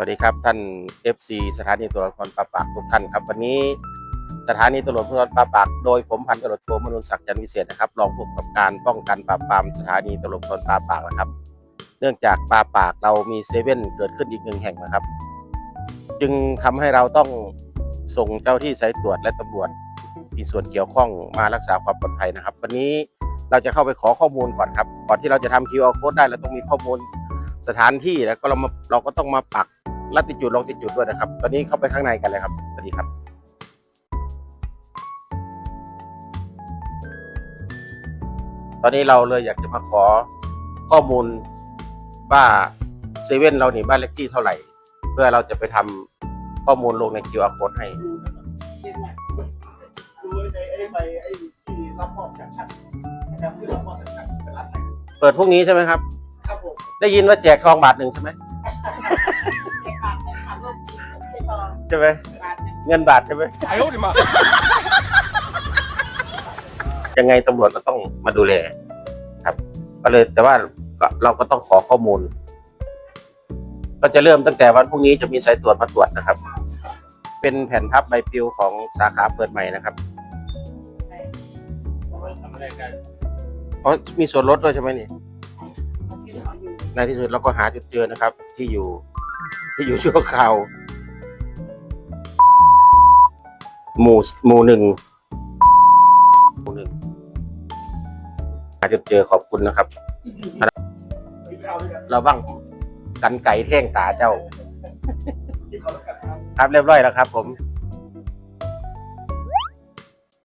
วัสดีครับท่าน FC สถานีตำรวจภูธรปราปากทุกท่านครับ วันนี้สถานีตำรวจภูธรปราปากโดยผมพันตำรวจโทมนุนศักดิ์จันทร์วิเศษนะครับรองผู้กำกับการป้องกันปราบปรามสถานีตำรวจภูธรปราปากนะครับ เนื่องจากปราปากเรามีเซเว่นเกิดขึ้นอีกหนึ่งแห่งนะครับ จึงทำให้เราต้องส่งเจ้าที่สายตรวจและตำรวจมีส่วนเกี่ยวข้องมารักษาความปลอดภัยนะครับ วันนี้เราจะเข้าไปขอข้อมูลก่อนครับก่อนที่เราจะทำ QR code ได้เราต้องมีข้อมูลสถานที่แล้วก็เรามาเราก็ต้องมาปัก ลัติจุดลงติจุดด้วยนะครับ ตอนนี้เข้าไปข้างในกันเลยครับสวัสดีครับ ตอนนี้เราเลยอยากจะมาขอข้อมูลว่าเซเว่นเรานี่บ้านเลขที่เท่าไหร่ เพื่อเราจะไปทำข้อมูลลงใน QR code ให้ดูในไอ้ใบไอ้ที่รับมอบจากช่างนะครับที่รับมอบจากช่างเป็นร้านไหนเปิดพรุ่งนี้ใช่ไหมครับ ครับผมได้ยินว่าแจกทองบาทหนึ่งใช่ไหม ใช่ไหมเงินบาทใช่ไหมไอ้โอ้ยมายังไงตำรวจก็ต้องมาดูแลครับ ก็เลยแต่ว่าเราก็ต้องขอข้อมูล ก็จะเริ่มตั้งแต่วันพรุ่งนี้จะมีสายตรวจมาตรวจนะครับ เป็นแผ่นพับใบปลิวของสาขาเปิดใหม่นะครับอ๋อมีส่วนลดด้วยใช่ไหมนี่ ในที่สุดเราก็หาจุดเจอนะครับ ที่อยู่ที่อยู่ชั่วคราวหมู่หมู่หนึ่งหมู่หนึ่งหาจุดเจอขอบคุณนะครับ เราบ้างกันไก่แท่งตาเจ้า ครับเรียบร้อยแล้วครับ ผม